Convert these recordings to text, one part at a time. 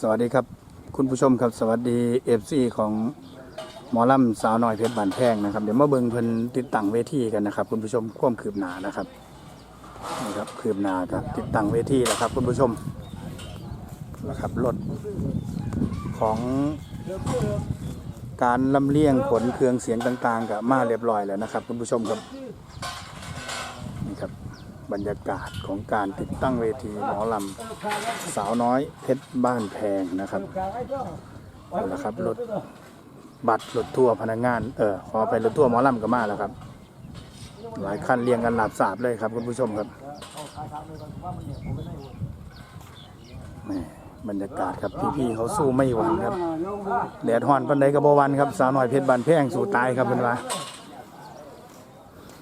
สวัสดีครับคุณผู้ชมครับสวัสดีเอฟซีของหมอลำสาวน้อยเพชรบานแพงนะครับ เดี๋ยวมาเบิ่งเพิ่นติดตั้งเวทีกันนะครับ คุณผู้ชมความคืบหน้านะครับนี่ครับคืบหน้าครับติดตั้งเวทีแล้วครับ คุณผู้ชมนะครับรถของการลำเลียงขนเครื่องเสียงต่างๆกับมาเรียบร้อยแล้วนะครับ คุณผู้ชมครับนี่ครับ บรรยากาศของการติดตั้งเวทีหมอลำสาวน้อยเพชรบ้านแพงนะครับเอาละครับรถบัตรรถทัวร์พนักงานเออขอไปรถทัวร์หมอลำก็มาแล้วครับ หลายคันเรียงกันหลับสาบเลยครับคุณผู้ชมครับบรรยากาศครับพี่ๆเขาสู้ไม่หวั่นครับแดดฮ้อนปันใดกระบวันครับสาวน้อยเพชรบ้านแพงสู้ตายครับเพิ่นว่า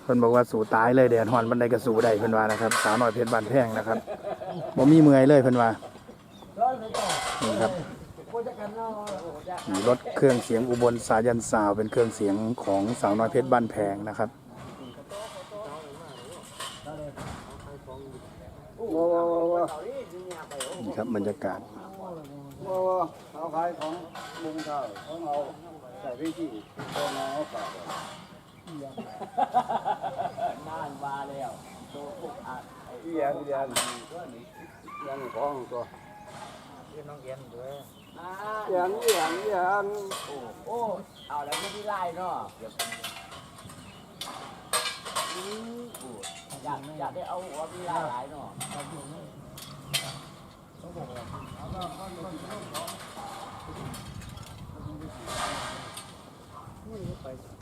เพิ่นบอกว่าสู้ตายเลยแดดฮ้อนบันไดก็สู้ได้เพิ่นว่านะครับสาวน้อยเพชรบ้านแพงนะครับบ่มีเมื่อยเลยเพิ่นว่านี่ครับมีรถเครื่องเสียงอุบลสายันสาวเป็นเครื่องเสียงของสาวน้อยเพชรบ้านแพงนะครับนี่ครับบรรยากาศเขาขายของมุงเท่าของเอาใส่พี่ที่ของเอาฝาก เอียงน่านมาแล้วโตทุกอันเอียนเอียนเอียนของตัวเอ่าเอียนเอียนเอียนโอ้โอ้เอาแล้วไม่ได้ไล่เนาะเดี๋ยวอืมโอ้อยากอยากได้เอาหัวพี่ไล่หลายเนาะ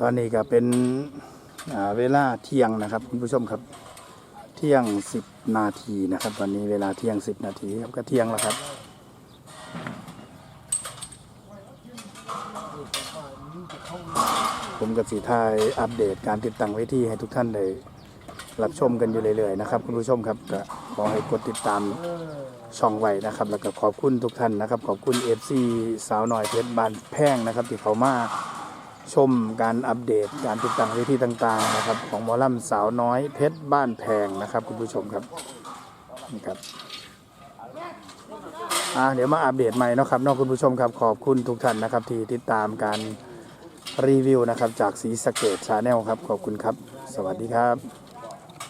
ตอนนี้ก็เป็นเวลาเที่ยงนะครับคุณผู้ชมครับ เที่ยง 10 นาทีนะครับตอนนี้เวลาเที่ยง 10 นาทีครับก็เที่ยงแล้วครับผมกับสีไทยอัปเดตการติดตั้งเวทีให้ทุกท่านได้รับชมกันอยู่เรื่อยๆนะครับคุณผู้ชมครับก็ขอให้กดติดตามช่องไว้นะครับ แล้วก็ขอบคุณทุกท่านนะครับ ขอบคุณ FC สาวหน่อยเพชรบานแพ่งนะครับ ที่เขามา ชมการอัปเดตการติดตั้งเวทีต่างๆนะครับ ของหมอลำสาวน้อยเพชรบ้านแพงนะครับ คุณผู้ชมครับนี่ครับอ่าเดี๋ยวมาอัปเดตใหม่นะครับนอกคุณผู้ชมครับขอบคุณทุกท่านนะครับ ที่ติดตามการรีวิวนะครับ จากสีสเกตชาแนลครับ ขอบคุณครับ สวัสดีครับ